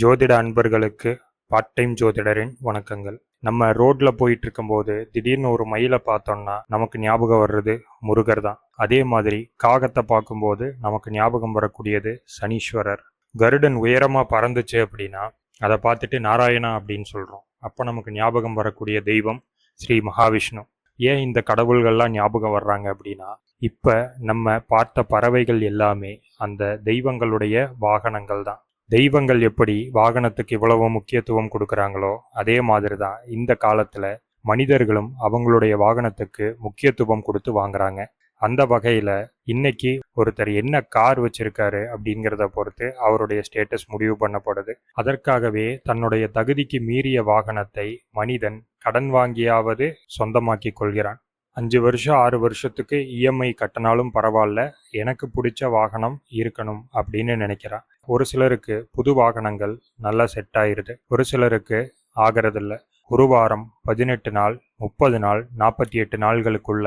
ஜோதிட அன்பர்களுக்கு part time ஜோதிடரின் வணக்கங்கள். நம்ம ரோட்ல போயிட்டு இருக்கும்போது திடீர்னு ஒரு மயிலை பார்த்தோம்னா நமக்கு ஞாபகம் வர்றது முருகர் தான். அதே மாதிரி காகத்தை பார்க்கும்போது நமக்கு ஞாபகம் வரக்கூடியது சனீஸ்வரர். கருடன் உயரமா பறந்துச்சு அப்படின்னா அதை பார்த்துட்டு நாராயணா அப்படின்னு சொல்றோம். அப்போ நமக்கு ஞாபகம் வரக்கூடிய தெய்வம் ஸ்ரீ மகாவிஷ்ணு. ஏன் இந்த கடவுள்கள்லாம் ஞாபகம் வர்றாங்க அப்படின்னா இப்போ நம்ம பார்த்த பறவைகள் எல்லாமே அந்த தெய்வங்களுடைய வாகனங்கள் தான். தெய்வங்கள் எப்படி வாகனத்துக்கு இவ்வளவு முக்கியத்துவம் கொடுக்குறாங்களோ அதே மாதிரி தான் இந்த காலத்தில் மனிதர்களும் அவங்களுடைய வாகனத்துக்கு முக்கியத்துவம் கொடுத்து வாங்குறாங்க. அந்த வகையில் இன்னைக்கு ஒருத்தர் என்ன கார் வச்சிருக்காரு அப்படிங்கிறத பொறுத்து அவருடைய ஸ்டேட்டஸ் முடிவு பண்ணப்படுது. அதற்காகவே தன்னுடைய தகுதிக்கு மீறிய வாகனத்தை மனிதன் கடன் வாங்கியாவது சொந்தமாக்கி கொள்கிறான். அஞ்சு வருஷம் ஆறு வருஷத்துக்கு இஎம்ஐ கட்டினாலும் பரவாயில்ல. எனக்கு பிடிச்ச வாகனம் இருக்கணும் அப்படின்னு நினைக்கிறான் ஒரு சிலருக்கு புது வாகனங்கள் நல்லா செட் ஆயிடுது ஒரு சிலருக்கு ஆகிறதில்ல. ஒரு வாரம் பதினெட்டு நாள் முப்பது நாள் நாற்பத்தி எட்டு நாள்களுக்குள்ள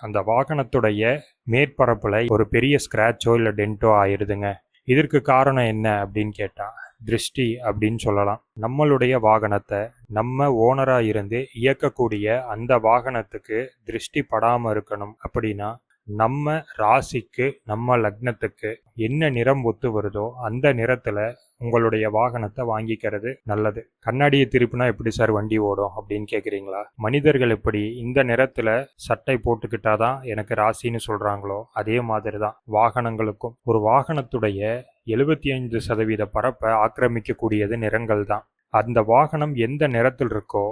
அந்த வாகனத்துடைய மேற்பரப்பில் ஒரு பெரிய ஸ்க்ராட்சோ இல்லை டென்ட்டோ ஆயிடுதுங்க இதற்கு காரணம் என்ன அப்படின்னு கேட்டால் திருஷ்டி அப்படின்னு சொல்லலாம். நம்மளுடைய வாகனத்தை நம்ம ஓனராக இருந்து இயக்கக்கூடிய அந்த வாகனத்துக்கு திருஷ்டி படாமல் இருக்கணும் அப்படின்னா நம்ம ராசிக்கு நம்ம லக்னத்துக்கு என்ன நிறம் ஒத்து வருதோ அந்த நிறத்தில் உங்களுடைய வாகனத்தை வாங்கிக்கிறது நல்லது. கண்ணாடியை திருப்பினா எப்படி சார் வண்டி ஓடும் அப்படின்னு கேட்குறீங்களா மனிதர்கள் எப்படி இந்த நிறத்தில் சட்டை போட்டுக்கிட்டாதான் எனக்கு ராசின்னு சொல்கிறாங்களோ அதே மாதிரி தான் வாகனங்களுக்கும் ஒரு வாகனத்துடைய எழுபத்தி ஐந்து சதவீத பரப்பை ஆக்கிரமிக்கக்கூடியது நிறங்கள் தான் அந்த வாகனம் எந்த நிறத்தில் இருக்கோ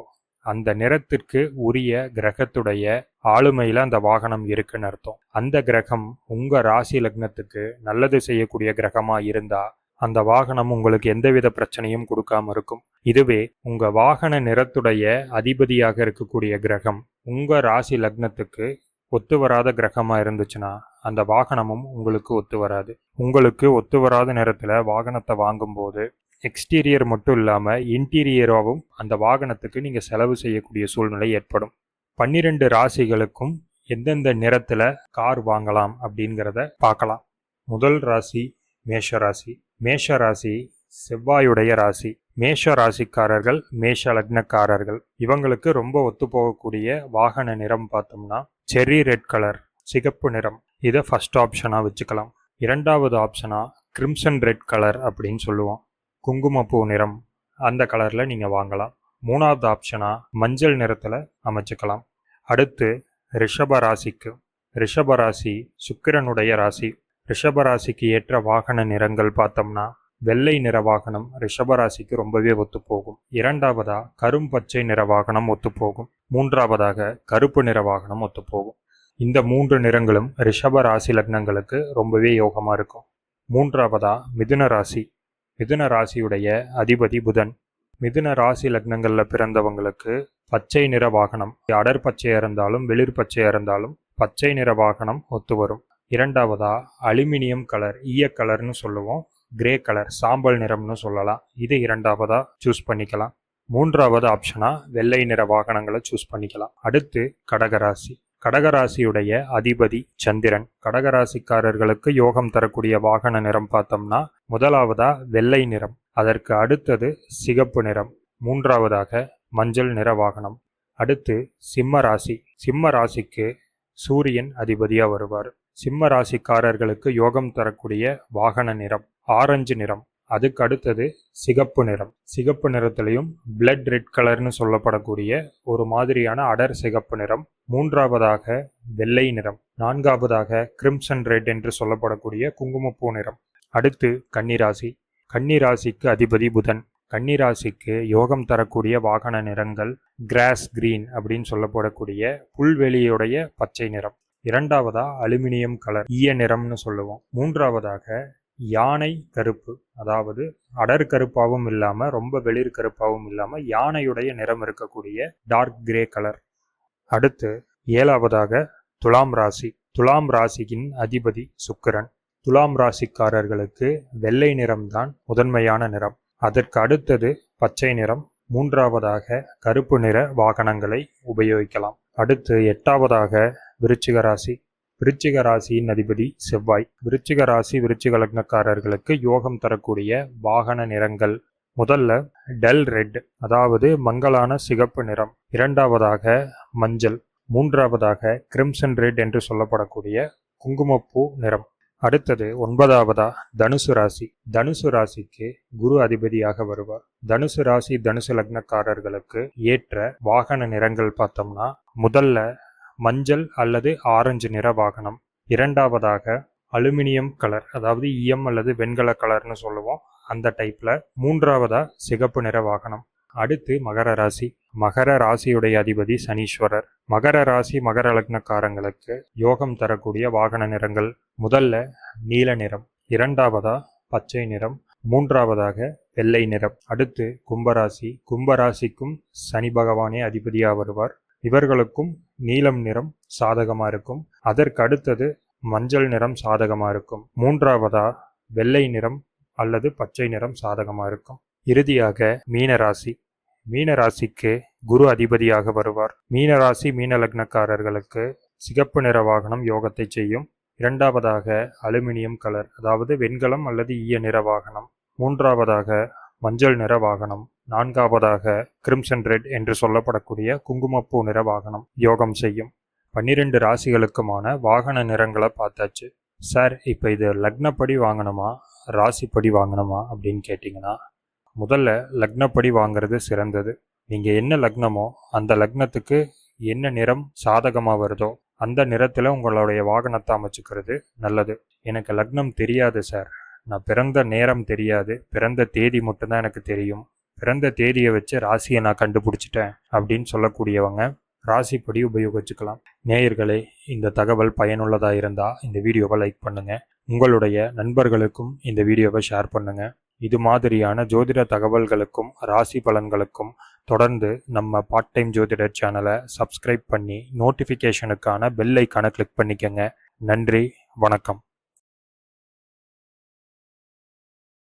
அந்த நிறத்திற்கு உரிய கிரகத்துடைய ஆளுமையில் அந்த வாகனம் இருக்குன்னு அர்த்தம். அந்த கிரகம் உங்கள் ராசி லக்னத்துக்கு நல்லது செய்யக்கூடிய கிரகமாக இருந்தா அந்த வாகனம் உங்களுக்கு எந்தவித பிரச்சனையும் கொடுக்காம இருக்கும். இதுவே உங்க வாகன நிறத்துடைய அதிபதியாக இருக்கக்கூடிய கிரகம் உங்க ராசி லக்னத்துக்கு ஒத்து வராத கிரகமா இருந்துச்சுன்னா அந்த வாகனமும் உங்களுக்கு ஒத்து வராது. உங்களுக்கு ஒத்து வராத நேரத்தில் வாகனத்தை வாங்கும்போது எக்ஸ்டீரியர் மட்டும் இல்லாமல் இன்டீரியராகவும் அந்த வாகனத்துக்கு நீங்கள் செலவு செய்யக்கூடிய சூழ்நிலை ஏற்படும். பன்னிரெண்டு ராசிகளுக்கும் எந்தெந்த நிறத்தில் கார் வாங்கலாம் அப்படிங்கிறத பார்க்கலாம். முதல் ராசி மேஷ ராசி. மேஷ ராசி செவ்வாயுடைய ராசி. மேஷ ராசிக்காரர்கள் மேஷ லக்னக்காரர்கள். இவங்களுக்கு ரொம்ப ஒத்து போகக்கூடிய வாகன நிறம் பார்த்தோம்னா செர்ரி ரெட் கலர் சிகப்பு நிறம். இதை ஃபஸ்ட் ஆப்ஷனாக வச்சுக்கலாம். இரண்டாவது ஆப்ஷனாக கிரிம்சன் ரெட் கலர் அப்படின்னு சொல்லுவோம். குங்குமப்பூ நிறம் அந்த கலரில் நீங்கள் வாங்கலாம். மூணாவது ஆப்ஷனாக மஞ்சள் நிறத்தில் அமைச்சுக்கலாம். அடுத்து ரிஷப ராசிக்கு. ரிஷப ராசி சுக்கிரனுடைய ராசி. ரிஷப ராசிக்கு ஏற்ற வாகன நிறங்கள் பார்த்தோம்னா வெள்ளை நிற வாகனம் ரிஷபராசிக்கு ரொம்பவே ஒத்துப்போகும். இரண்டாவதாக கரும்பச்சை நிற வாகனம் ஒத்துப்போகும். மூன்றாவதாக கருப்பு நிற வாகனம் ஒத்துப்போகும். இந்த மூன்று நிறங்களும் ரிஷப ராசி லக்னங்களுக்கு ரொம்பவே யோகமாக இருக்கும். மூன்றாவதா மிதுன ராசி. மிதுன ராசியுடைய அதிபதி புதன். மிதுன ராசி லக்னங்களில் பிறந்தவங்களுக்கு பச்சை நிற வாகனம் அடர் பச்சையாக இருந்தாலும் வெளிர் பச்சையாக இருந்தாலும் பச்சை நிற வாகனம் ஒத்து வரும். இரண்டாவதா அலுமினியம் கலர் ஈய கலர்னு சொல்லுவோம். கிரே கலர் சாம்பல் நிறம்னு சொல்லலாம். இது இரண்டாவதா சூஸ் பண்ணிக்கலாம். மூன்றாவது ஆப்ஷனாக வெள்ளை நிற வாகனங்களை சூஸ் பண்ணிக்கலாம். அடுத்து கடகராசி கடகராசியுடைய அதிபதி சந்திரன். கடகராசிக்காரர்களுக்கு யோகம் தரக்கூடிய வாகன நிறம் பார்த்தோம்னா முதலாவதா வெள்ளை நிறம். அதற்கு அடுத்தது சிகப்பு நிறம். மூன்றாவதாக மஞ்சள் நிற வாகனம். அடுத்து சிம்ம ராசி. சிம்ம ராசிக்கு சூரியன் அதிபதியாக வருவார். சிம்ம ராசிக்காரர்களுக்கு யோகம் தரக்கூடிய வாகன நிறம். ஆரஞ்சு நிறம். அதுக்கு அடுத்தது சிகப்பு நிறம். சிகப்பு நிறத்திலையும் பிளட் ரெட் கலர்னு சொல்லப்படக்கூடிய ஒரு மாதிரியான அடர் சிகப்பு நிறம். மூன்றாவதாக வெள்ளை நிறம். நான்காவதாக கிரிம்சன் ரெட் என்று சொல்லப்படக்கூடிய குங்குமப்பூ நிறம். அடுத்து கன்னிராசி. கன்னிராசிக்கு அதிபதி புதன். கன்னிராசிக்கு யோகம் தரக்கூடிய வாகன நிறங்கள் கிராஸ் கிரீன் அப்படின்னு சொல்லப்படக்கூடிய புல்வெளியுடைய பச்சை நிறம். இரண்டாவதா அலுமினியம் கலர் ஈய நிறம்னு சொல்லுவோம். மூன்றாவதாக யானை கருப்பு. அதாவது அடர் கருப்பாகவும் இல்லாமல் ரொம்ப வெளிர் கருப்பாகவும் இல்லாமல் யானையுடைய நிறம் இருக்கக்கூடிய டார்க் கிரே கலர் அடுத்து ஏழாவதாக துலாம் ராசி. துலாம் ராசியின் அதிபதி சுக்கிரன். துலாம் ராசிக்காரர்களுக்கு வெள்ளை நிறம்தான் முதன்மையான நிறம். அதற்கு அடுத்தது பச்சை நிறம். மூன்றாவதாக கருப்பு நிற வாகனங்களை உபயோகிக்கலாம். அடுத்து எட்டாவதாக விருச்சிக ராசி. விருச்சிக ராசியின் அதிபதி செவ்வாய். விருச்சிக ராசி விருச்சிக லக்னக்காரர்களுக்கு யோகம் தரக்கூடிய வாகன நிறங்கள். முதல்ல டல் ரெட் அதாவது மங்கலான சிகப்பு நிறம். இரண்டாவதாக மஞ்சள். மூன்றாவதாக கிரிம்சன் ரெட் என்று சொல்லப்படக்கூடிய குங்குமப்பூ நிறம். அடுத்தது ஒன்பதாவதா தனுசு ராசி. தனுசு ராசிக்கு குரு அதிபதியாக வருவார். தனுசு ராசி தனுசு லக்னக்காரர்களுக்கு ஏற்ற வாகன நிறங்கள் பார்த்தோம்னா முதல்ல மஞ்சள் அல்லது ஆரஞ்சு நிற வாகனம். இரண்டாவதாக அலுமினியம் கலர் அதாவது ஈயம் அல்லது வெண்கல கலர்னு சொல்லுவோம் அந்த டைப்பில் மூன்றாவதா சிகப்பு நிற வாகனம். அடுத்து மகர ராசி. மகர ராசியுடைய அதிபதி சனீஸ்வரர். மகர ராசி மகர லக்னக்காரங்களுக்கு யோகம் தரக்கூடிய வாகன நிறங்கள். முதல்ல நீல நிறம். இரண்டாவதா பச்சை நிறம். மூன்றாவதாக வெள்ளை நிறம். அடுத்து கும்பராசி. கும்பராசிக்கும் சனி பகவானே அதிபதியாக வருவார். இவர்களுக்கும் நீலம் நிறம் சாதகமாக இருக்கும் அதற்கு அடுத்தது மஞ்சள் நிறம் சாதகமாக இருக்கும் மூன்றாவதா வெள்ளை நிறம் அல்லது பச்சை நிறம் சாதகமாக இருக்கும் இறுதியாக மீனராசி. மீனராசிக்கு குரு அதிபதியாக வருவார். மீனராசி மீன லக்னக்காரர்களுக்கு சிகப்பு நிற வாகனம் யோகத்தை செய்யும். இரண்டாவதாக அலுமினியம் கலர் அதாவது வெண்கலம் அல்லது ஈய நிற வாகனம். மூன்றாவதாக மஞ்சள் நிற வாகனம். நான்காவதாக கிரிம்சன் ரெட் என்று சொல்லப்படக்கூடிய குங்குமப்பூ நிற வாகனம் யோகம் செய்யும். பன்னிரெண்டு ராசிகளுக்குமான வாகன நிறங்களை பார்த்தாச்சு. சார் இப்போ இது லக்னப்படி வாங்கணுமா? ராசிப்படி வாங்கணுமா? அப்படின்னு கேட்டிங்கன்னா முதல்ல லக்னப்படி வாங்குறது சிறந்தது. நீங்கள் என்ன லக்னமோ அந்த லக்னத்துக்கு என்ன நிறம் சாதகமாக வருதோ அந்த நிறத்தில் உங்களுடைய வாகனத்தை அமைச்சுக்கிறது நல்லது. எனக்கு லக்னம் தெரியாது சார். நான் பிறந்த நேரம் தெரியாது. பிறந்த தேதி மட்டும்தான் எனக்கு தெரியும். பிறந்த தேதியை வச்சு ராசியை நான் கண்டுபிடிச்சிட்டேன் அப்படின்னு சொல்லக்கூடியவங்க ராசிப்படி உபயோகிச்சுக்கலாம். நேயர்களே இந்த தகவல் பயனுள்ளதாக இருந்தால் இந்த வீடியோவை லைக் பண்ணுங்கள் உங்களுடைய நண்பர்களுக்கும் இந்த வீடியோவை ஷேர் பண்ணுங்கள் இது மாதிரியான ஜோதிட தகவல்களுக்கும் ராசி பலன்களுக்கும் தொடர்ந்து நம்ம பார்ட் டைம் ஜோதிடர் சேனலை சப்ஸ்கிரைப் பண்ணி நோட்டிஃபிகேஷனுக்கான பெல் ஐக்கானை கிளிக் பண்ணிக்கோங்க. நன்றி வணக்கம்.